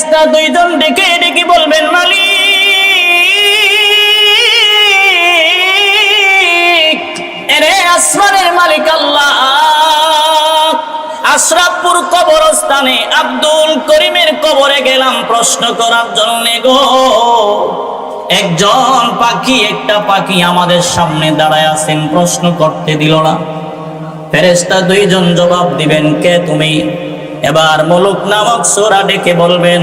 ফেরেস্তা দুইজন ডেকে ডেকে বলবেন, মালিক, এরে আসমানের মালিক আল্লাহ। আশরাফপুর কবরস্থানে আব্দুল করিমের কবরে গেলাম প্রশ্ন করার জন্য গো। একজন পাখি, একটা পাখি আমাদের সামনে দাঁড়ায় আছেন, প্রশ্ন করতে দিল না। ফেরেস্তা দুইজন জবাব দিবেন, কে তুমি? এবার মুলুক নামক সোরা ডেকে বলবেন,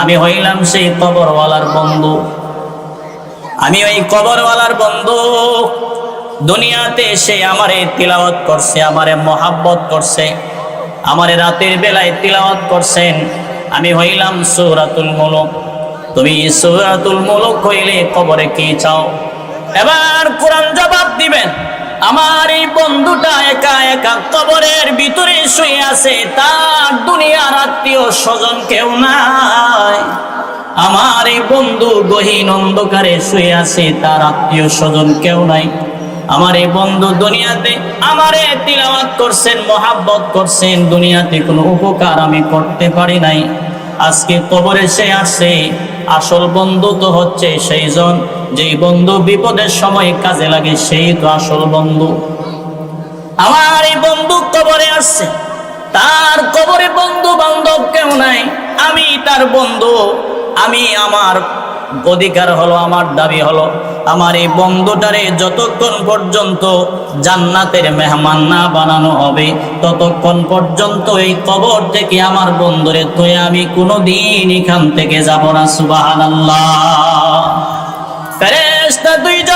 আমি হইলাম সেই কবরওয়ালার বন্ধু। আমি ওই কবরওয়ালার বন্ধু। দুনিয়াতে সে আমারে তিলাওয়াত করছে, আমারে মহাব্বত করছে, আমারে রাতের বেলায় তিলাওয়াত করছেন। আমি হইলাম সৌরাতুল মুলুক। তুমি সৌরাতুল মুলুক হইলে কবরে কি চাও? এবার কোরআন জবাব দিবেন, আমার এই বন্ধুটা একা একা কবরের ভিতরে শুয়ে আছে, তার দুনিয়ার আত্মীয় স্বজন কেউ নাই। আমার এই বন্ধু গহীন অন্ধকারে শুয়ে আছে, তার আত্মীয় স্বজন কেউ নাই। আমার এই বন্ধু দুনিয়াতে আমারে তিলাওয়াত করছেন, মহাব্বত করছেন, দুনিয়াতে কোনো উপকার আমি করতে পারি নাই। আজকে কবরে সে আসছে আসল বন্ধু তো হচ্ছে সেই জন যেই বন্ধু বিপদের সময় কাজে লাগে, সেই তো আসল বন্ধু। আমার এই বন্ধু কবরে আসছে। তার কবরে বন্ধু বান্ধব কেউ নাই। আমি তার বন্ধু। আমি আমার অধিকার হলো, আমার দাবি হলো, আমার এই বন্ধুটারে যতক্ষণ পর্যন্ত জান্নাতের মেহমান না বানানো হবে, ততক্ষণ পর্যন্ত এই কবর থেকে আমার বন্ধুরে তুই আমি কোনো দিন এখান থেকে যাব না সুবাহান ফেরেস্তা দুইজন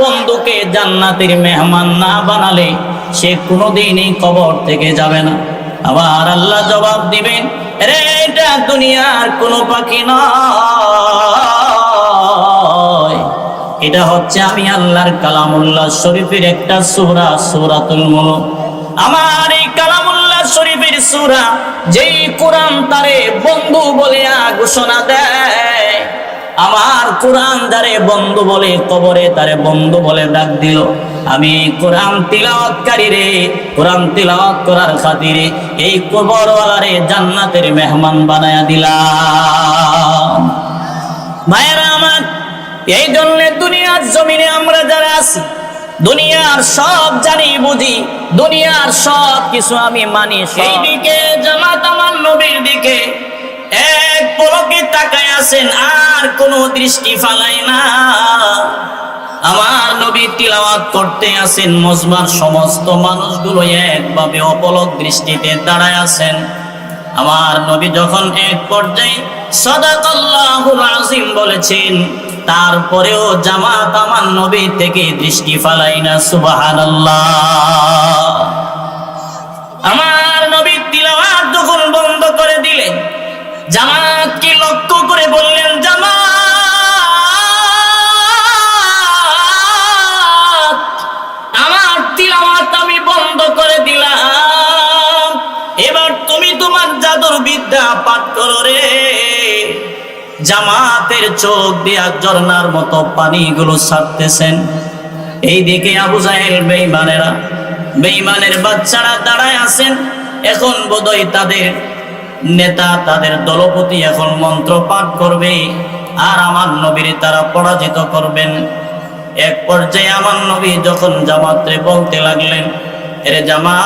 বন্ধুকে জান্নাতের মেহমান না বানালে সে কোনোদিন এই কবর থেকে যাবে না। আবার আল্লাহ জবাব দিবেন রে এটা দুনিয়ার কোনো পাখি নয়। এটা হচ্ছে আমি আল্লাহর কালামুল্লাহ শরীফের একটা সূরা, সূরাতুল মুলক। আমার এই কালামুল্লাহ শরীফের সূরা যেই কোরআন তারে বন্ধু বলে ঘোষণা দেয় আমার কোরআন যারে বন্ধু বলে কবরে তারে বন্ধু বলে ডাক দিল। আমি কোরআন তিলাওয়াতকারী রে কোরআন তিলাওয়াত করার খাতিরে এই কবরওয়ালারে জান্নাতের মেহমান বানায়া দিলাম। ভাইয়েরা আমার এই জন্য দুনিয়ার জমিনে আমরা যারা আছি দুনিয়ার সব জানি বুঝি দুনিয়ার সব কিছু আমি মানি। সেই দিকে জামাত আমার নবীর দিকে এক পলকে তাকায় আছেন, আর কোনো দৃষ্টি ফালাই না। আমার নবী তিলাওয়াত করতে আছেন, মজমার সমস্ত মানুষগুলো একভাবে অপলক দৃষ্টিতে দাঁড়ায় আছেন। আমার নবী যখন এক পর্যায়ে সদাকাল্লাহুল আজিম বলেছেন, তারপরেও জামাত আমার নবী থেকে দৃষ্টি ফালাই না, সুবহানাল্লাহ। আমার নবী তিলাওয়াত যখন বন্ধ করে দিলেন জামাতকে লক্ষ্য করে বললেন, জামাত, আমার তিলাওয়াত আমি বন্ধ করে দিলাম। এবার তুমি তোমার জাদুর বিদ্যা পাঠ করো রে। জামাতের চোখ দিয়া ঝর্ণার মতো পানিগুলো ছাড়তেছেন। এইদিকে আবু জাহেল বেইমানেরা বেইমানের বাচ্চারা দাঁড়ায় আছেন। এখন বোধহয় তাদের নেতা তাদের দলপতি এখন মন্ত্র পাঠ করবে আর আমার নবীর তারা পরাজিত করবেন। এক পর্যায়ে আমার নবী যখন জামাতরে বলতে লাগলেন, এরে জামা,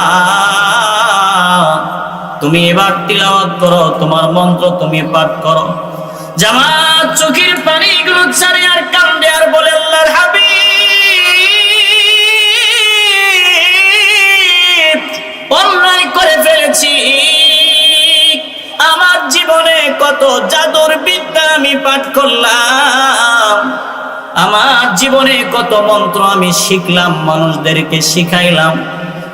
তুমি এবার তিলাওয়াত করো, তোমার মন্ত্র তুমি পাঠ করো। জামা, চোখের পানিগুলো ছাড়ে আর কান্দে আর বলে, আল্লাহর হাবিব কত জাদুর বিদ্যা আমি পাঠ করলাম। আমার জীবনে কত মন্ত্র আমি শিখলাম, মানুষদেরকে শিখাইলাম।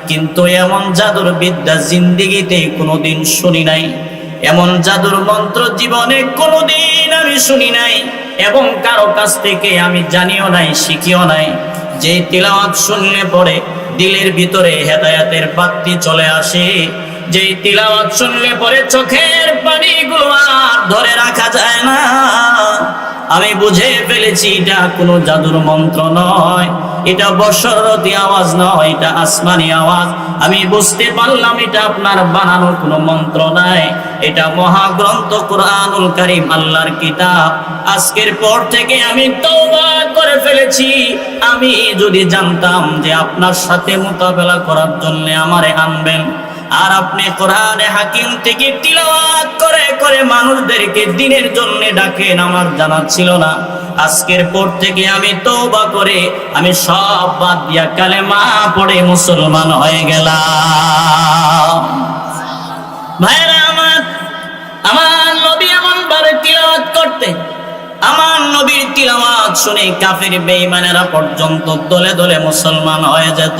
কিন্তু এমন জাদুর বিদ্যা জিন্দিগিতে কোনোদিন শুনি নাই। এমন জাদুর মন্ত্র জীবনে কোনোদিন আমি শুনি নাই। এবং কারও কাছ থেকে আমি জানিও নাই, শিখিও নাই। যে তিলাওয়াত শুনলে পরে দিলের ভিতরে হেদায়াতের বাতি চলে আসে। যে তিলাওয়াত শুনলে পরে চোখের পানিগুলো আর ধরে রাখা যায় না। আমি বুঝে ফেলেছি, এটা কোনো জাদুর মন্ত্র নয়। এটা বর্ষরতি আওয়াজ নয়, এটা আসমানি আওয়াজ। আমি বুঝতে পারলাম, এটা আপনার বানানো কোনো মন্ত্র নাই। এটা মহাগ্রন্থ কোরআনুল করিম, আল্লাহর কিতাব। আজকের পর থেকে আমি তওবা করে ফেলেছি। আমি যদি জানতাম যে আপনার সাথে মোকাবেলা করার জন্য আমারে আনবেন আর আপনি কোরআনে হাকিম থেকে তিলাওয়াত করে করে মানুষদেরকে দিনের জন্য ডাকেন, আমার জানা ছিল না। আজকের পর থেকে আমি তওবা করে আমি সব বাদ দিয়া কালেমা পড়ে মুসলমান হয়ে গেলাম। ভাইরা আমার আমার নবী এমন ভাবে তিলাওয়াত করতে, আমার নবীর তিলাওয়াত শুনে কাফির বেঈমানেরা পর্যন্ত দলে দলে মুসলমান হয়ে যেত।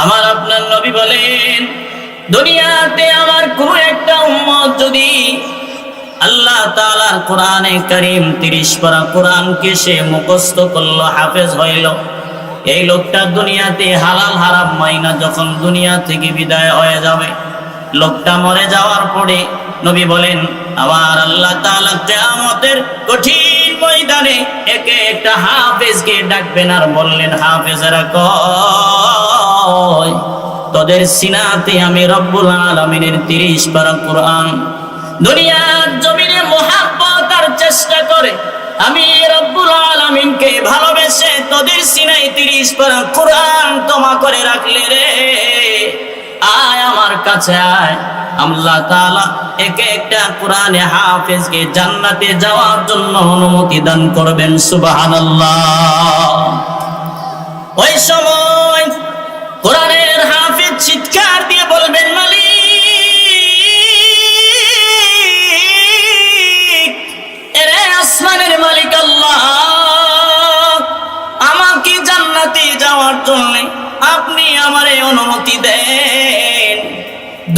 আমার আপনার নবী বলেন, দুনিয়াতে আমার কোন একটা উম্মত যদি আল্লাহ তাআলার কোরআনে করিম তিরিশ পারা কোরআনকে সে মুখস্থ করল, হাফেজ হইল। এই লোকটা দুনিয়াতে হালাল হারাম মাইনা যখন দুনিয়া থেকে বিদায় হয়ে যাবে, লোকটা মরে যাওয়ার পরে নবী বলেন আবার আল্লাহ তাআলা কিয়ামতের কঠিন ময়দানে একে একটা হাফেজকে ডাকবেন আর বললেন, হাফেজরা কয় তোদের সিনাতে আমি রব্বুল আলামিনের 30 পারা কোরআন, দুনিয়ার জমিনে মোহাব্বত আর চেষ্টা করে আমি রব্বুল আলামিনকে ভালোবেসে তোদের সিনাই 30 পারা কোরআন তোমা করে রাখলে রে। আয় আমার কাছে আয়। আল্লাহ তাআলা একে একটা কোরআনে হাফেজকে জান্নাতে যাওয়ার জন্য অনুমতি দান করবেন, সুবহানাল্লাহ। ওই সময় কোরআনের হাফেজ চিৎকার দিয়ে বলবেন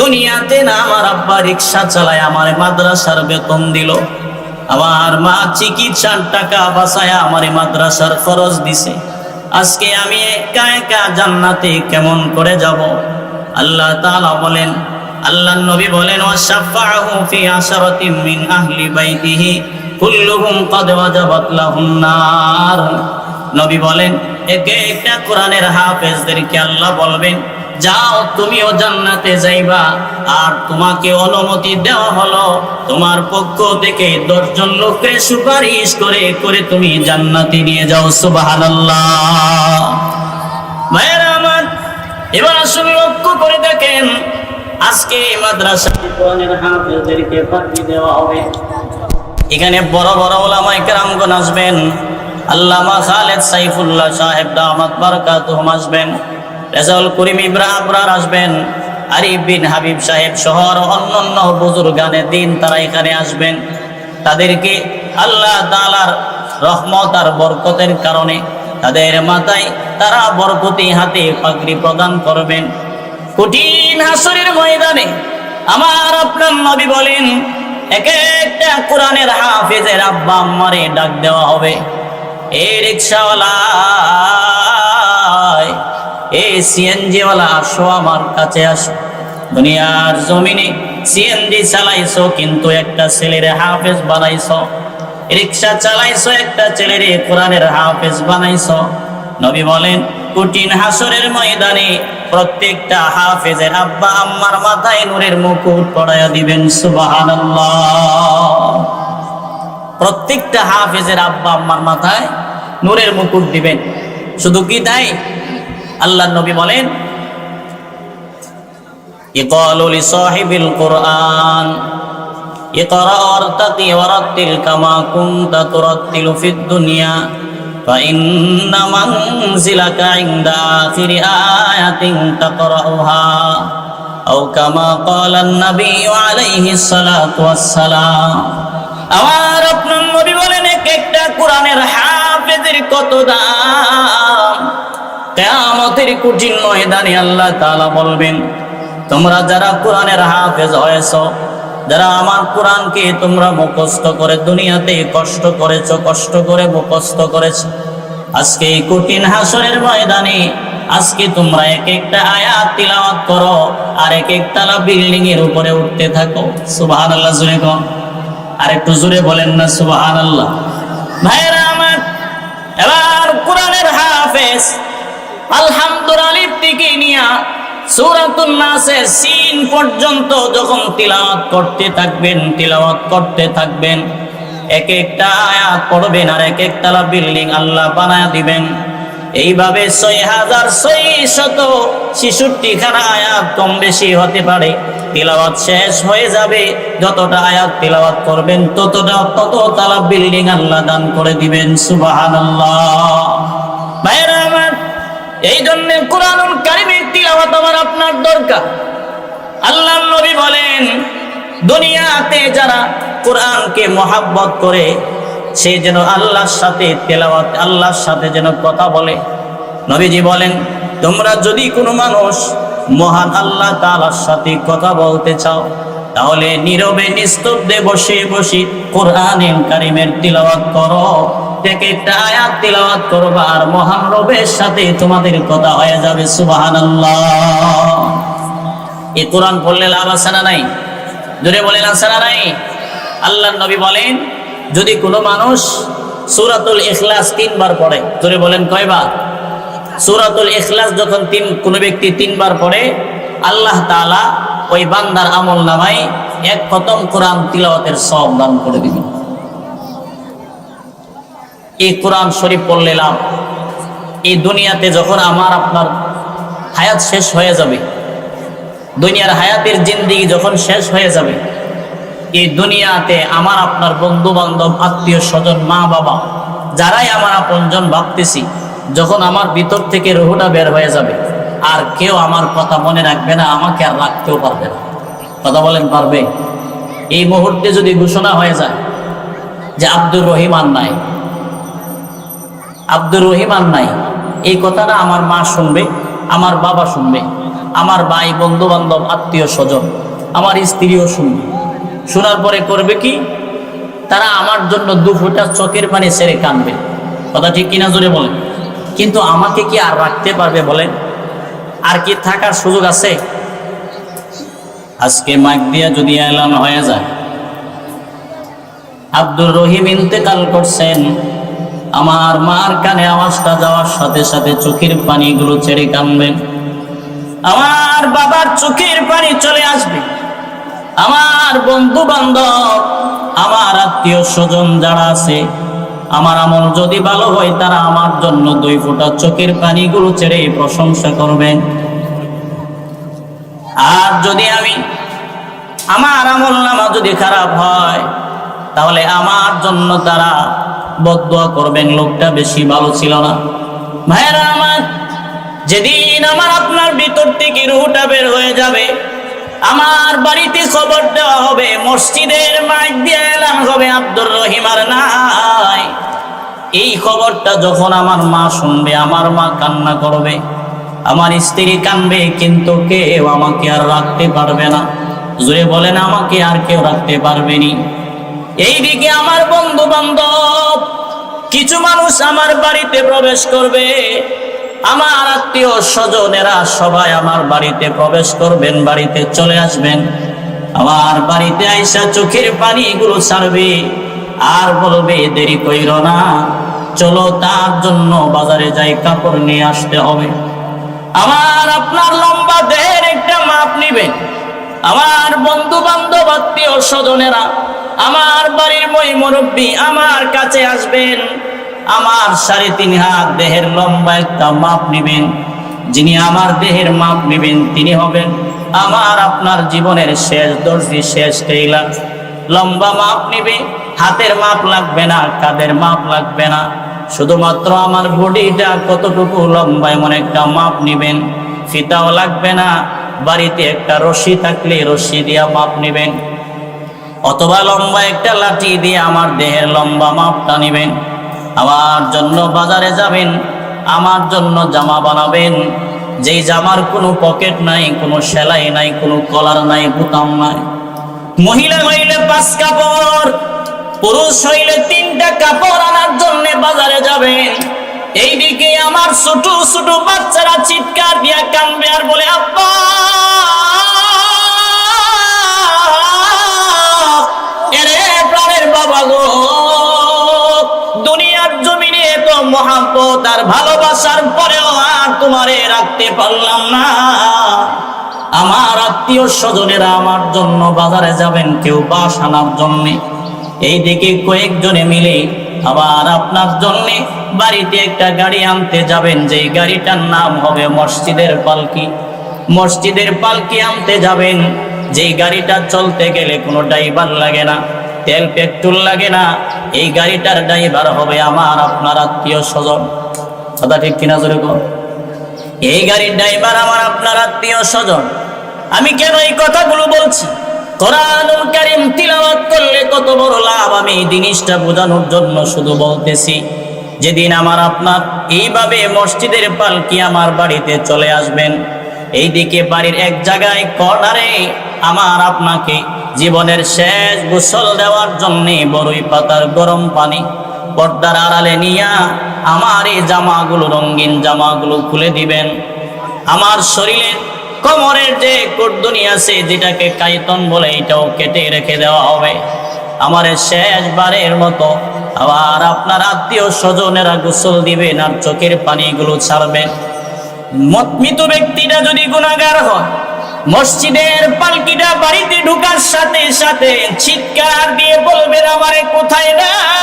দুনিয়াতে না, আমার আব্বা রিক্সা চালায়, আমার মাদ্রাসার বেতন দিল। আমার মা চিকিৎসার টাকা বাঁচায় আমার মাদ্রাসার খরচ দিছে। আজকে আমি একা একা জান্নাতে কেমন করে যাব? আল্লাহ তাআলা বলেন আল্লাহ নবী বলেন ওয়াশাফাহু ফি আশরাতিন মিন আহলি বাইতিহি, কুল্লুহুম কদ ওয়াজাবাত লাহুন নার। নবী বলেন, একে একটা কোরআনের হাফেজদেরকে আল্লাহ বলবেন যাও, তুমিও জান্নাতে যাইবা। আর তোমাকে অনুমতি দেওয়া হলো, তোমার পক্ষ থেকে দশজন লোককে সুপারিশ করে করে তুমি জান্নাতে নিয়ে যাও, সুবহানাল্লাহ। এবার আসলে লক্ষ্য করে দেখেন, আজকে দেওয়া হবে। এখানে বড় বড় কেরামগণ আসবেন, আল্লামা খালেদ সাইফুল্লাহ সাহেব দামাত বারকাতুহুম আসবেন। রেজাউল করিম ইব্রাহিম আবরার আসবেন আরিফ বিন হাবিব সাহেব শহর অন্যান্য বুজুর্গানে দিন তারা এখানে আসবেন। তাদেরকে আল্লাহ তাআলার রহমত আর বরকতের কারণে তাদের মাথায় তারা বরকতি হাতে পাগড়ি প্রদান করবেন। কঠিন হাসরের ময়দানে আমার আপনার নবী বলেন, এক একটা কোরআনের হাফেজের আব্বা আম্মারে ডাক দেওয়া হবে। এ রিক্সাওয়ালা এ সিএনজি ওয়ালা আসো আমার কাছে আসো। দুনিয়ার জমিনে সিএনজি চালাইছো, কিন্তু একটা ছেলের হাফেজ বানাইছো। রিক্সা চালাইছো, একটা ছেলের কোরআনের হাফেজ বানাইছো। নবী বলেন, কঠিন হাসরের ময়দানে প্রত্যেকটা হাফেজের আব্বা আম্মার মাথায় নূরের মুকুট পড়াইয়া দিবেন, সুবহানাল্লাহ। প্রত্যেকটা হাফেজের আব্বা আম্মার মাথায় নূরের মুকুট দিবেন। শুধু কি তাই? আল্লাহ নবী বলেন ইকালু লিসাহিবিল কুরআন اقرأ وارتقي ورتل كما كنت ترتل في الدنيا فإن منزلك عند آخر آية تقرأها أو كما قال النبي عليه الصلاة والسلام আমার আপনার নবী বলেন এক একটা কোরআনের হাফেজের কত দাম কেয়ামতের কঠিন ময়দানে আল্লাহ তাআলা বলবেন, তোমরা যারা কোরআনের হাফেজ হয়েছ, যারা আমার কোরআনকে তোমরা মুখস্থ করে দুনিয়াতে কষ্ট করেছ, কষ্ট করে মুখস্থ করেছ, আজকে এই কঠিন হাসরের ময়দানে আজকে তোমরা এক একটা আয়াত তিলাওয়াত করো আর এক একতলা বিল্ডিং এর উপরে উঠতে থাকো। সুবহানাল্লাহ জুড়ে কম আর একটু জোরে বলেন না, সুবহানাল্লাহ। ভাইরা আমার, এবার কোরআনের হাফেজ আলহামদুলিল্লাহ থেকে নিয়া সূরাতুন নাসের সিন পর্যন্ত যখন তিলাওয়াত করতে থাকবেন, তিলাওয়াত করতে থাকবেন এক একটা আয়াত পড়বেন আর এক একতলা বিল্ডিং আল্লাহ বানায় দিবেন। এইভাবে ছয় হাজার ছয় শত ছেষট্টি খানা আয়াত কম বেশি হতে পারে। তিলাওয়াত শেষ হয়ে যাবে, যতটা আয়াত তিলাওয়াত করবেন, ততটা, তত তালা বিল্ডিং আল্লাহ দান করে দিবেন, সুবহানাল্লাহ। ভাইরা আমার এই জন্য কোরআনুল কারিমের তিলাওয়াত আমার আপনার দরকার। আল্লাহ নবী বলেন, দুনিয়াতে যারা কোরআনকে মহাব্বত করে, সে যেন আল্লাহর সাথে তেলাওয়াত, আল্লাহর সাথে যেন কথা বলে। নবীজি বলেন, তোমরা যদি কোনো মানুষ মহান আল্লাহ তালার সাথে কথা বলতে চাও তাহলে নীরবে নিস্তব্ধে বসে বসে কোরআনের কারিমের তিলাওয়াত করো। এক একটা তিলাওয়াত করবা আর মহান রবের সাথে তোমাদের কথা হয়ে যাবে কোরআন পড়লে জোরে বলেন নাই? নবী বলেন, যদি কোনো মানুষ সূরাতুল ইখলাস তিনবার পড়ে, জোরে বলেন কয়বার? সূরাতুল ইখলাস যখন তিন, কোনো ব্যক্তি তিনবার পড়ে, আল্লাহ তাআলা ওই বান্দার আমল নামায় এক খতম কোরআন তিলাওয়াতের সব দান করে দিবেন এই কোরআন শরীফ পড়লে লাভ এই দুনিয়াতে যখন আমার আপনার হায়াত শেষ হয়ে যাবে, দুনিয়ার হায়াতের জিন্দিগি যখন শেষ হয়ে যাবে, এই দুনিয়াতে আমার আপনার বন্ধু বান্ধব আত্মীয় স্বজন, মা বাবা, যারাই আমার আপনজন ভাবতেছি, যখন আমার ভিতর থেকে রুহুটা বের হয়ে যাবে আর কেউ আমার কথা মনে রাখবে না, আমাকে আর রাখতেও পারবে না। কথা বলেন, পারবে? এই মুহূর্তে যদি ঘোষণা হয়ে যায় যে আব্দুর রহিম আর নাই, আব্দুর রহিম আর নাই, এই কথাটা আমার মা শুনবে, আমার বাবা শুনবে, আমার ভাই বন্ধু বান্ধব আত্মীয় স্বজন, আমার স্ত্রীও শুনবে। শোনার পরে করবে কি? তারা আমার জন্য দু ফোঁটা চোখের পানি ছেড়ে কানবে কথা ঠিক কিনা জোরে বলেন। কিন্তু আমাকে কি আর রাখতে পারবে বলেন? আর কি থাকার সুযোগ আছে? আজকে মাইক দিয়া যদি এলান হয়ে যায়। আব্দুর রহিম ইন্তেকাল করছেন। আমার মার কানে আওয়াজটা যাওয়ার সাথে সাথে চোখের পানিগুলো ছেড়ে কানবেন। আমার বাবার চোখের পানি চলে আসবে। আমার বন্ধু বান্ধব আমার আত্মীয় স্বজন যারা আছে আমার আমল যদি ভালো হয়, তারা আমার জন্য দুই ফোঁটা চোখের পানিগুলো ছেড়ে প্রশংসা করবেন আর যদি আমি আমার আমল নামা যদি খারাপ হয়, তাহলে আমার জন্য তারা বদুয়া করবেন, লোকটা বেশি ভালো ছিল না। ভাইরা আমার, যেদিন আমার আপনার ভিতর থেকে রুহটা বের হয়ে যাবে আমার বাড়িতে খবর দেওয়া হবে, মসজিদের মাইক দিয়ে এলান হবে আব্দুর রহিম রহিমার নাই। এই খবরটা যখন আমার মা শুনবে, আমার মা কান্না করবে, আমার স্ত্রী কানবে, কিন্তু কেউ আমাকে আর রাখতে পারবে না। জুড়ে বলেন, আমাকে আর কেউ রাখতে পারবেনি এইদিকে আমার বন্ধু বান্ধব কিছু মানুষ আমার বাড়িতে প্রবেশ করবে। আমার আত্মীয় স্বজনেরা সবাই আমার বাড়িতে প্রবেশ করবেন, বাড়িতে চলে আসবেন। আমার বাড়িতে আইসা চোখের পানিগুলো ছাড়বে আর বলবে, দেরি কইর না, চলো তার জন্য বাজারে যাই, কাপড় নিয়ে আসতে হবে। আমার আপনার লম্বা দেহের একটা মাপ নিবেন। আমার বন্ধু বান্ধব আত্মীয় স্বজনেরা আমার বাড়ির মই মুরব্বী আমার কাছে আসবেন। আমার সাড়ে তিন হাত দেহের লম্বা একটা মাপ নিবেন। যিনি আমার দেহের মাপ নিবেন, তিনি হবেন আমার আপনার জীবনের শেষ দর্জি, শেষ টেইলার লম্বা মাপ নিবে, হাতের মাপ লাগবে না কাদের মাপ লাগবে না। শুধুমাত্র আমার বডিটা কতটুকু লম্বা, এমন একটা মাপ নিবেন। ফিতাও লাগবে না, বাড়িতে একটা রশি থাকলে রশি দিয়া মাপ নিবেন। অথবা লম্বা একটা লাঠি দিয়ে আমার দেহের লম্বা মাপটা নিবেন। আমার জন্য বাজারে যাবেন, আমার জন্য জামা বানাবেন। যেই জামার কোনো পকেট নাই, কোনো সেলাই নাই, কোনো কলার নাই, বুতাম নাই। মহিলা হইলে পাঁচ কাপড়, পুরুষ হইলে তিনটা কাপড় আনার জন্য বাজারে যাবেন। এইদিকে আমার ছোট ছোট বাচ্চারা চিৎকার দিয়া কানবে আর বলে, আব্বা! এরে প্রাণের বাবা গো। মহাব্বত আর ভালোবাসার পরেও আর তোমারে রাখতে পারলাম না। আমার আত্মীয় স্বজনেরা আমার জন্য বাজারে যাবেন, কেউ বাস আনার জন্যে। এইদিকে কয়েকজনে মিলে আবার আপনার জন্য বাড়িতে একটা গাড়ি আনতে যাবেন, যেই গাড়িটার নাম হবে মসজিদের পালকি। মসজিদের পালকি আনতে যাবেন, যেই গাড়িটা চলতে গেলে কোনো ড্রাইভার লাগে না। তেল পেট্রোল লাগে না, এই গাড়িটার ড্রাইভার হবে আমার আপনার আত্মীয় স্বজন। কথা ঠিক কিনা জোরে এই গাড়ির ড্রাইভার আমার আপনার আত্মীয় স্বজন। আমি কেন এই কথাগুলো বলছি? করলে কত বড় লাভ? আমি এই জিনিসটা বোঝানোর জন্য শুধু বলতেছি, যেদিন আমার আপনার এইভাবে মসজিদের পালকি আমার বাড়িতে চলে আসবেন এইদিকে বাড়ির এক জায়গায় কর্নারে আমার আপনাকে জীবনের শেষ গোসল দেওয়ার জন্য বড়ই পাতার গরম পানি পর্দার আড়ালে নিয়া আমার এই জামাগুলো, রঙিন জামাগুলো খুলে দিবেন। আমার শরীরের কোমরের যে কুর্দুনি আছে, যেটাকে কাইতন বলে, এটাও কেটে রেখে দেওয়া হবে। আমার শেষবারের মতো আবার আপনার আত্মীয় স্বজনেরা গোসল দিবেন আর চোখের পানিগুলো ছাড়বেন। মত- ব্যক্তিটা যদি গুণাগার হয়, মসজিদের পালকিটা বাড়িতে ঢুকার সাথে সাথে চিৎকার দিয়ে বলবেন, আমারে কোথায় না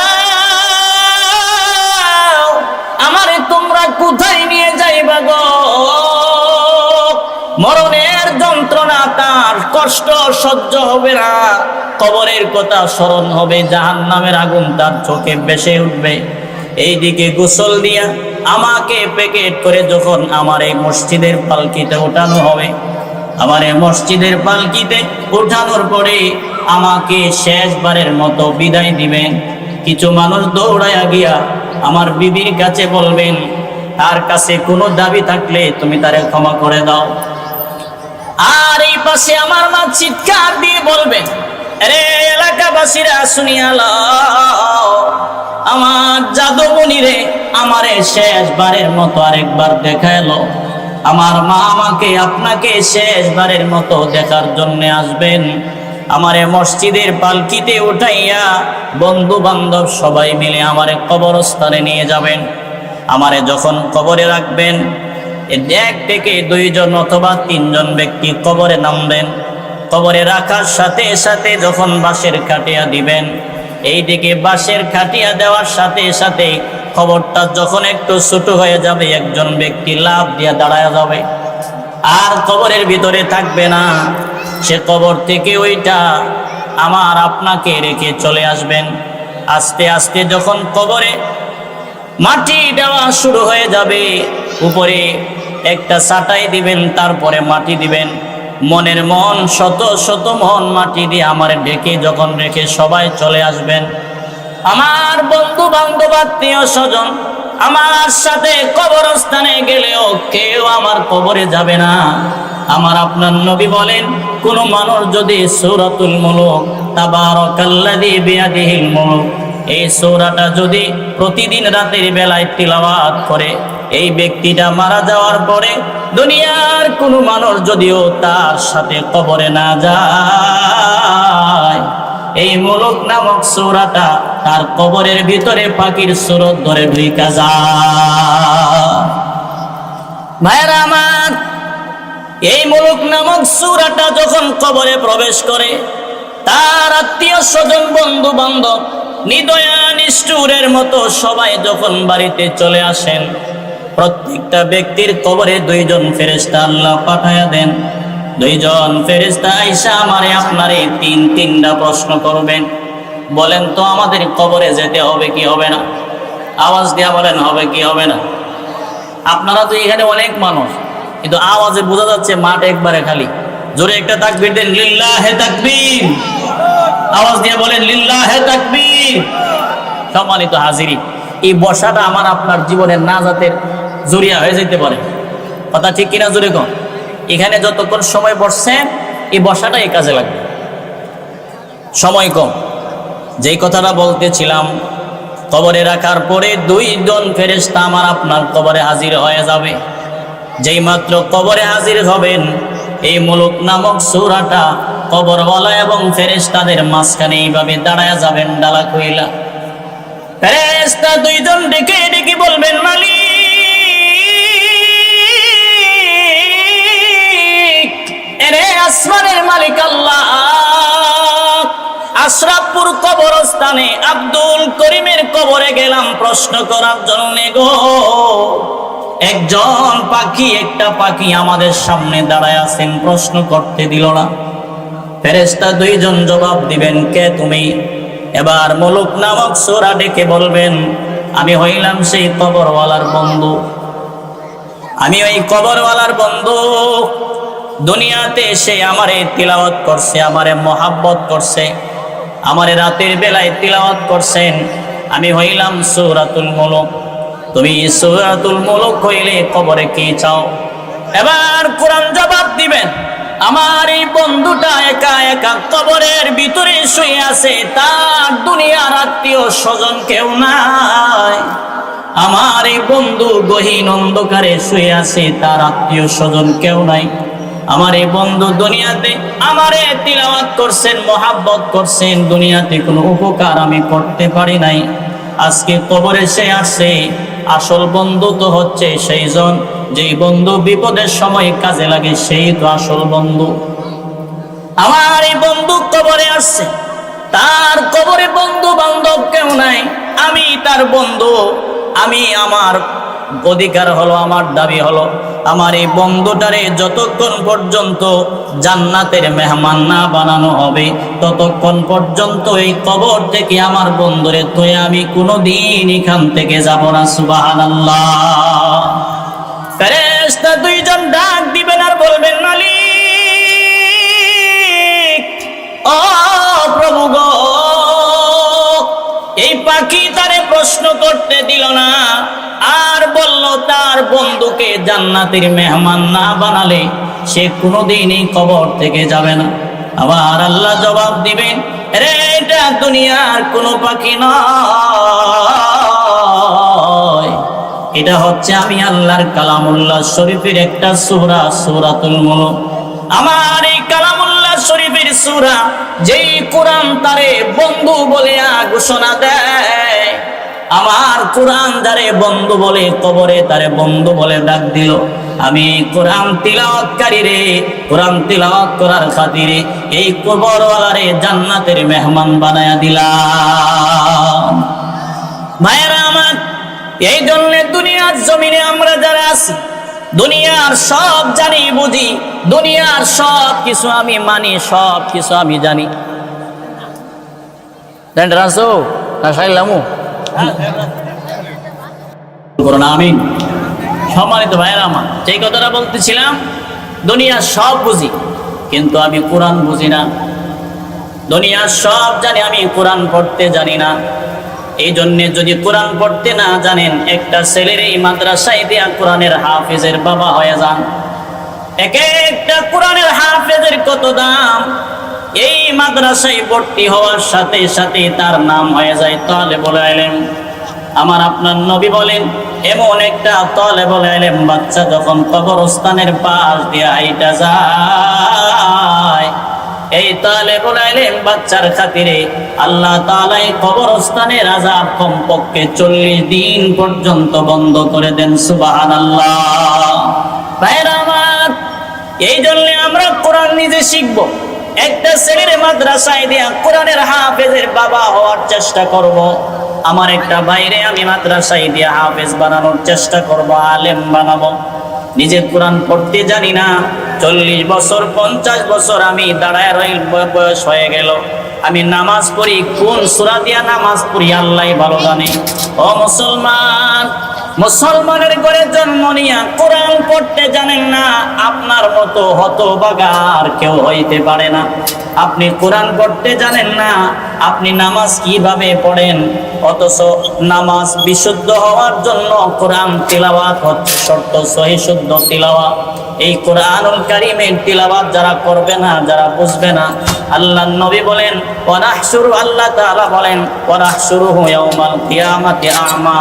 আমারে তোমরা কোথায় নিয়ে যাইবা গো? মরণের যন্ত্রণা তার কষ্ট সহ্য হবে না। কবরের কথা স্মরণ হবে জাহান নামের আগুন তার চোখে বেসে উঠবে। এইদিকে গোসল দিয়া আমাকে প্যাকেট করে যখন আমার এই মসজিদের পালকিতে ওঠানো হবে, আমার এই মসজিদের পালকিতে ওঠানোর পরে আমাকে শেষবারের মতো বিদায় দিবেন। কিছু মানুষ দৌড়াইয়া গিয়া আমার বিবির কাছে বলবেন, তার কাছে কোনো দাবি থাকলে তুমি তারে ক্ষমা করে দাও। আর এই পাশে আমার মা চিৎকার দিয়ে বলবেন রে এলাকাবাসীরা শুনিয়া আমার জাদুমণি রে আমারে শেষবারের মতো আরেকবার দেখা এলো আমার মা আমাকে আপনাকে শেষবারের মতো দেখার জন্য আসবেন। আমারে মসজিদের পালকিতে উঠাইয়া বন্ধু বান্ধব সবাই মিলে আমারে কবরস্থানে নিয়ে যাবেন। আমারে যখন কবরে রাখবেন এক থেকে দুইজন অথবা তিনজন ব্যক্তি কবরে নামবেন। কবরে রাখার সাথে সাথে যখন বাঁশের কাটিয়া দিবেন এই দিকে বাঁশের খাটিয়া দেওয়ার সাথে সাথে খবরটা যখন একটু ছোট হয়ে যাবে, একজন ব্যক্তি লাভ দিয়ে দাঁড়ায় যাবে। আর কবরের ভিতরে থাকবে না। সে কবর থেকে ওইটা আমার আপনাকে রেখে চলে আসবেন। আস্তে আস্তে যখন কবরে মাটি দেওয়া শুরু হয়ে যাবে, উপরে একটা সাটাই দিবেন, তারপরে মাটি দিবেন। মনের মন, শত শত মন মাটি দিয়ে আমার ডেকে যখন রেখে সবাই চলে আসবেন। আমার বন্ধু বান্ধব আত্মীয় স্বজন, আমার সাথে কবরস্থানে গেলেও কেউ আমার কবরে যাবে না। আমার আপনার নবী বলেন, কোন মানুষ যদি সৌরাতুল মূলক মুলুক, তাবারাকাল্লাযী বিয়াদিহিল মুলুক, এই সৌরাটা যদি প্রতিদিন রাতের বেলায় তিলাওয়াত করে এই ব্যক্তিটা মারা যাওয়ার পরে দুনিয়ার কোনো মানুষ যদিও তার সাথে কবরে না যায়, এই মুলুক নামক সৌরাটা তার কবরের ভিতরে পাখির সুরত ধরে ঢুকা যায়। ভাইরা আমার, এই মুলুক নামক সুরাটা যখন কবরে প্রবেশ করে, তার আত্মীয় স্বজন বন্ধু বান্ধব নিদয়া নিষ্ঠুরের মতো সবাই যখন বাড়িতে চলে আসেন প্রত্যেকটা ব্যক্তির কবরে দুইজন ফেরেস্তা আল্লাহ পাঠায়া দেন। দুইজন ফেরেস্তা আইসা আমারে আপনারে তিন তিনটা প্রশ্ন করবেন। বলেন তো আমাদের কবরে যেতে হবে কি হবে না? আওয়াজ দেওয়া বলেন, হবে কি হবে না? আপনারা তো এখানে অনেক মানুষ, কিন্তু আওয়াজে বোঝা যাচ্ছে মাঠ একবারে খালি। জোরে একটা তাকবীর দেন, লিল্লাহ হে তাকবীর। আওয়াজ দিয়ে বলেন, লিল্লাহ হে তাকবীর। সম্মানিত হাজিরি এই বসাটা আমার আপনার জীবনের নাজাতের জরিয়া হয়ে যেতে পারে। কথা ঠিক কিনা জোরে কম এখানে যতক্ষণ সময় বসছেন এই বসাটা এই কাজে লাগবে। সময় কম। যেই কথাটা বলতেছিলাম, কবরে রাখার পরে দুইজন ফেরেস্তা আমার আপনার কবরে হাজির হয়ে যাবে। যেই মাত্র কবরে হাজির হবেন, এই মুলুক নামক সুরাটা কবরওয়ালা এবং ফেরেস্তাদের মাঝখানে এইভাবে দাঁড়ায় যাবেন ডালা কইলা ফেরেস্তা দুইজন ডেকে ডেকে বলবেন, মালিক আসমানের মালিক আল্লাহ। আশরাফপুর কবরস্থানে আব্দুল করিমের কবরে গেলাম প্রশ্ন করার জন্য গো। একজন পাখি, একটা পাখি আমাদের সামনে দাঁড়ায় আছেন, প্রশ্ন করতে দিল না। ফেরেস্তা দুইজন জবাব দিবেন, কে তুমি? এবার মুলুক নামক সোরা ডেকে বলবেন, আমি হইলাম সেই কবরওয়ালার বন্ধু। আমি ওই কবরওয়ালার বন্ধু। দুনিয়াতে এসে আমারে তিলাওয়াত করছে, আমারে মহাব্বত করছে, আমারে রাতের বেলায় তিলাওয়াত করছেন। আমি হইলাম সৌরাতুল মুলুক। তুমি সৌরাতুল মুলুক হইলে কবরে কি চাও? এবার কোরআন জবাব দিবেন। আমার এই বন্ধুটা একা একা কবরের ভিতরে শুয়ে আছে, তার দুনিয়ার আত্মীয় স্বজন কেউ নাই। আমার এই বন্ধু গহীন অন্ধকারে শুয়ে আছে, তার আত্মীয় স্বজন কেউ নাই। আমার এই বন্ধু দুনিয়াতে আমারে তিলাওয়াত করছেন, মহাব্বত করছেন, দুনিয়াতে কোনো উপকার আমি করতে পারি নাই। আজকে কবরে সে আসে, আসল বন্ধু তো হচ্ছে সেই জন যেই বন্ধু বিপদের সময় কাজে লাগে সেই তো আসল বন্ধু। আমার এই বন্ধু কবরে আসছে, তার কবরে বন্ধু বান্ধব কেউ নাই, আমি তার বন্ধু, আমি আমার অধিকার হলো, আমার দাবি হলো, আমার এই বন্ধুটারে যতক্ষণ পর্যন্ত জান্নাতের মেহমান না বানানো হবে, ততক্ষণ পর্যন্ত এই কবর থেকে আমার বন্ধুরে তো আমি কোনো দিন এখান থেকে যাব না সুবাহান দুইজন ডাক দিবেন আর বলবেন, মালিক, ও প্রভু গো এই পাখি তারে প্রশ্ন করতে দিল না। আর বলল, তার বন্ধুকে জান্নাতের মেহমান না বানালে সে কোনোদিনই কবর থেকে যাবে না। আবার আল্লাহ জবাব দিবেন রে এটা দুনিয়ার কোনো পাখি নয়। এটা হচ্ছে আমি আল্লাহর কালামুল্লাহ শরীফের একটা সূরা, সূরাতুল মুলক। আমার এই কালামুল্লাহ শরীফের সূরা যেই কোরআন তারে বন্ধু বলে ঘোষণা দেয় আমার কোরআন যারে বন্ধু বলে, কবরে তারে বন্ধু বলে ডাক দিল। আমি কোরআন তিলাওয়াতকারী রে, কোরআন তিলাওয়াত করার খাতিরে এই কবরওয়ালারে জান্নাতের মেহমান বানায়া দিলাম। ভাইয়েরা আমার, এই জন্য দুনিয়ার জমিনে আমরা যারা আছি, দুনিয়ার সব জানি, বুঝি, দুনিয়ার সব কিছু আমি মানি, সব কিছু আমি জানি। রাসো রাসাইলামু করুন আমিন। সম্মানিত ভাইয়েরা আমার, যেই কথাটা বলতেছিলাম দুনিয়ার সব বুঝি, কিন্তু আমি কোরআন বুঝি না। দুনিয়ার সব জানি, আমি কোরআন পড়তে জানি না। এই জন্যে যদি কোরআন পড়তে না জানেন, একটা ছেলের এই মাদ্রাসায় দেয়া কোরআনের হাফেজের বাবা হয়ে যান। এক একটা কোরআনের হাফেজের কত দাম? এই মাদ্রাসায় ভর্তি হওয়ার সাথে সাথে তার নাম হয়ে যায় তাহলে বলে আইলেন আমার আপনার নবী বলেন, এমন একটা তলে বলে আইলেন বাচ্চা যখন কবরস্থানের পাশ দিয়ে হাইটা যায়, এই তালে বলাইলেন বাচ্চার খাতিরে আল্লাহ তালাই কবরস্থানের আজাব কমপক্ষে চল্লিশ দিন পর্যন্ত বন্ধ করে দেন সুবাহান আল্লাহ এই জন্য আমরা কোরআন নিজে শিখব। একটা ছেলের মাদ্রাসায় দিয়া কোরআনের হাফেজের বাবা হওয়ার চেষ্টা করব। আমার একটা বাইরে আমি মাদ্রাসায় দিয়া হাফেজ বানানোর চেষ্টা করব, আলেম বানাবো নিজে কোরআন পড়তে জানি না, চল্লিশ বছর, পঞ্চাশ বছর আমি দাঁড়ায় রই বয়স হয়ে গেল আমি নামাজ পড়ি, কোন সুরা দিয়া নামাজ পড়ি, আল্লাহ ভালো জানে ও মুসলমান মুসলমানের ঘরে জন্ম নিয়া কোরআন পড়তে জানেন না, আপনার মতো হতবাগার কেউ হইতে পারে না। আপনি কোরআন পড়তে জানেন না, আপনি নামাজ কীভাবে পড়েন? অথচ নামাজ বিশুদ্ধ হওয়ার জন্য কোরআন তিলাওয়াত হচ্ছে শর্ত, সহি শুদ্ধ তিলাওয়াত। এই কোরআনুল কারিমের তিলাওয়াত যারা করবে না, যারা বুঝবে না, আল্লাহ নবী বলেন ওয়ানাহশুরু আল্লাহ তাআলা বলেন ওয়ানাহশুরুহু ইয়াউমাল কিয়ামাতি আ'মা।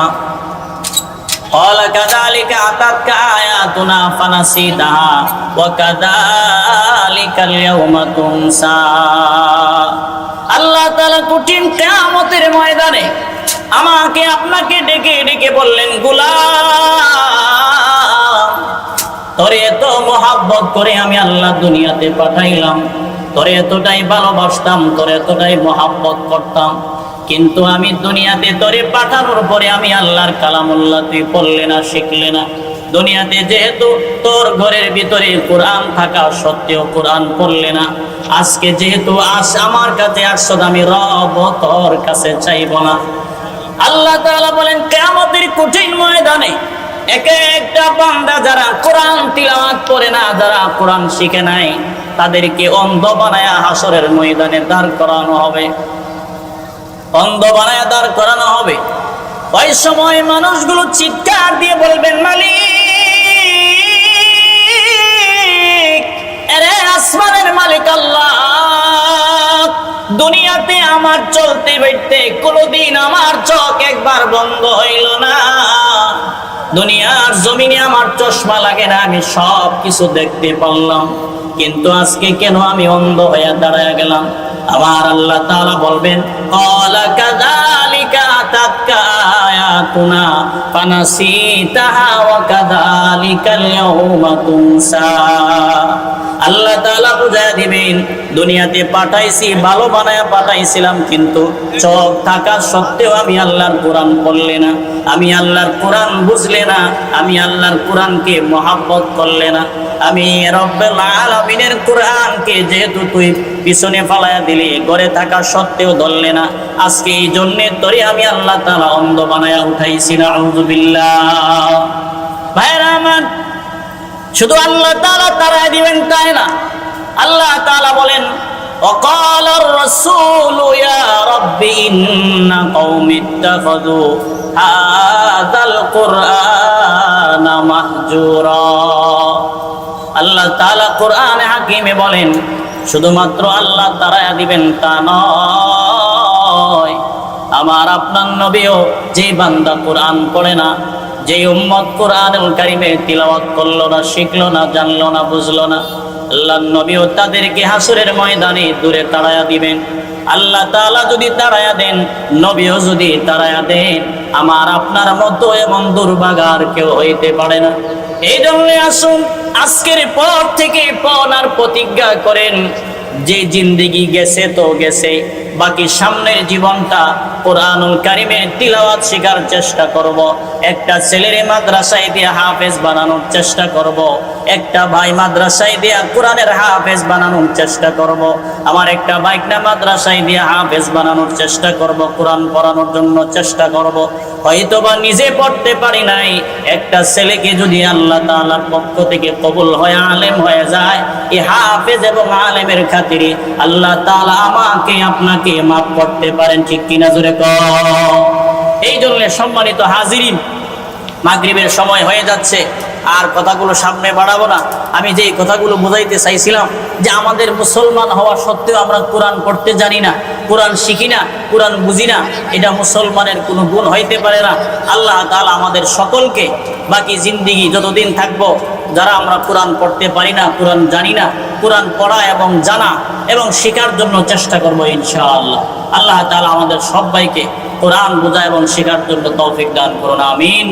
قال كذلك أتتك آياتنا فنسيتها وكذلك اليوم تنسى আল্লাহ তাআলা কঠিন কিয়ামতের ময়দানে আমাকে আপনাকে ডেকে ডেকে বললেন গোলাম তোরে এত মোহাব্বত করে আমি আল্লাহ দুনিয়াতে পাঠাইলাম তোরে এতটাই ভালোবাসতাম তোরে এতটাই মোহাব্বত করতাম কিন্তু আমি দুনিয়াতে তোরে পাঠানোর পরে আমি আল্লাহর কালামুল্লাহ তুই পড়লে না, শিখলে না। দুনিয়াতে যেহেতু তোর ঘরের ভিতরে কোরআন থাকা সত্ত্বেও কোরআন পড়লে না। আজকে যেহেতু আস আমার কাছে আসছো আমি রব তোর কাছে চাইব না। আল্লাহ তাআলা বলেন, কিয়ামতের কঠিন ময়দানে এক একটা বান্দা যারা কোরআন তিলাওয়াত করে না, যারা কোরআন শিখে নাই, তাদেরকে অন্ধ বানায়া হাসরের ময়দানে দাঁড় করানো হবে। অন্ধ বানায় দাঁড় করানো হবে। ওই সময় মানুষগুলো চিৎকার দিয়ে বলবেন মালিক, এরে আসমানের মালিক আল্লাহ, দুনিয়াতে আমার চলতে বেড়তে কোনোদিন আমার চোখ একবার বন্ধ হইল না। দুনিয়ার জমিনে আমার চশমা লাগে না, আমি সব কিছু দেখতে পারলাম। কিন্তু আজকে কেন আমি অন্ধ হয়ে দাঁড়ায় গেলাম? আমার আল্লাহ তাআলা বলবেন, ক্বালা কাযালিকা আতাতকা আয়াতুনা ফানাসিতাহা ওয়া কাযালিকাল ইয়াউমা তুনসা। আল্লাহ তাআলা বুঝায় দিবেন, দুনিয়াতে পাঠাইছি, ভালো বানায় পাঠাইছিলাম, কিন্তু চোখ থাকা সত্ত্বেও আমি আল্লাহর কোরআন করলে না, আমি আল্লাহর কোরআন বুঝলে না, আমি আল্লাহর কোরআনকে মহাব্বত করলে না। আমি রব্বুল আলামিনের কোরআনকে যেহেতু তুই পিছনে ফালায়া দিলি, ঘরে থাকা সত্ত্বেও ধরলে না, আজকে এই জন্যে তোরে আমি আল্লাহ তাআলা অন্ধ বানায়া উঠাইছি না আউযুবিল্লাহ ভাইরা আমার শুধু আল্লাহ তাআলা তারা দিবেন তাই না আল্লাহ তাআলা বলেন وقال الرسول يا رب إن قوم اتخذوا هذا القرآن مهجورا আল্লাহ তাআলা কোরআনে হাকিমে বলেন শুধুমাত্র আল্লাহ তারা দিবেন তা নয় আমার আপনার নবীও যে বান্দা কোরআন পড়ে না যে উম্মত কোরআনুল কারিমে তিলাওয়াত করল না, শিখলো না, জানলো না, বুঝলো না আল্লাহ নবীও তাদেরকে হাসুরের ময়দানে দূরে তাড়ায়া দিবেন। আল্লাহ তাআলা যদি তাড়ায়া দেন, নবীও যদি তাড়ায়া দেন, আমার আপনার মতো এমন দুর্ভাগার কেউ হইতে পারে না। এই জন্য আসুন, আজকের পর থেকে পনার প্রতিজ্ঞা করেন, যে জিন্দিগি গেছে তো গেছে। বাকি সামনের জীবনটা কোরআনুল কারিমে তিলাওয়াত শেখার চেষ্টা করব। একটা ছেলের মাদ্রাসায় দিয়ে হাফেজ বানানোর চেষ্টা করব। একটা ভাই মাদ্রাসায় দিয়া কোরআনের হাফেজ বানানোর চেষ্টা করব। আমার একটা বাইক না মাদ্রাসায় দিয়ে হাফেজ বানানোর চেষ্টা করব। কোরআন পড়ানোর জন্য চেষ্টা করব। হয়তোবা নিজে পড়তে পারি নাই, একটা ছেলেকে যদি আল্লাহ তাআলার পক্ষ থেকে কবুল হয়ে, আলেম হয়ে যায় এই হাফেজ এবং আলেমের খাতিরে আল্লাহ তাআলা আমাকে, আপনাকে মাফ করতে পারেন, ঠিক কিনা জোরে ক এই জন্য সম্মানিত হাজিরিন, মাগরিবের সময় হয়ে যাচ্ছে আর কথাগুলো সামনে বাড়াবো না। আমি যে কথাগুলো বোঝাইতে চাইছিলাম যে আমাদের মুসলমান হওয়া সত্ত্বেও আমরা কোরআন পড়তে জানি না, কোরআন শিখি না, কোরআন বুঝি না, এটা মুসলমানের কোনো গুণ হইতে পারে না। আল্লাহ তাআলা আমাদের সকলকে বাকি জিন্দিগি যতদিন থাকব, যারা আমরা কোরআন পড়তে পারি না, কোরআন জানি না, কোরআন পড়া এবং জানা এবং শেখার জন্য চেষ্টা করব ইনশাআল্লাহ। আল্লাহ তাআলা আমাদের সবাইকে কোরআন বোঝা এবং শেখার জন্য তৌফিক দান করুন, আমিন।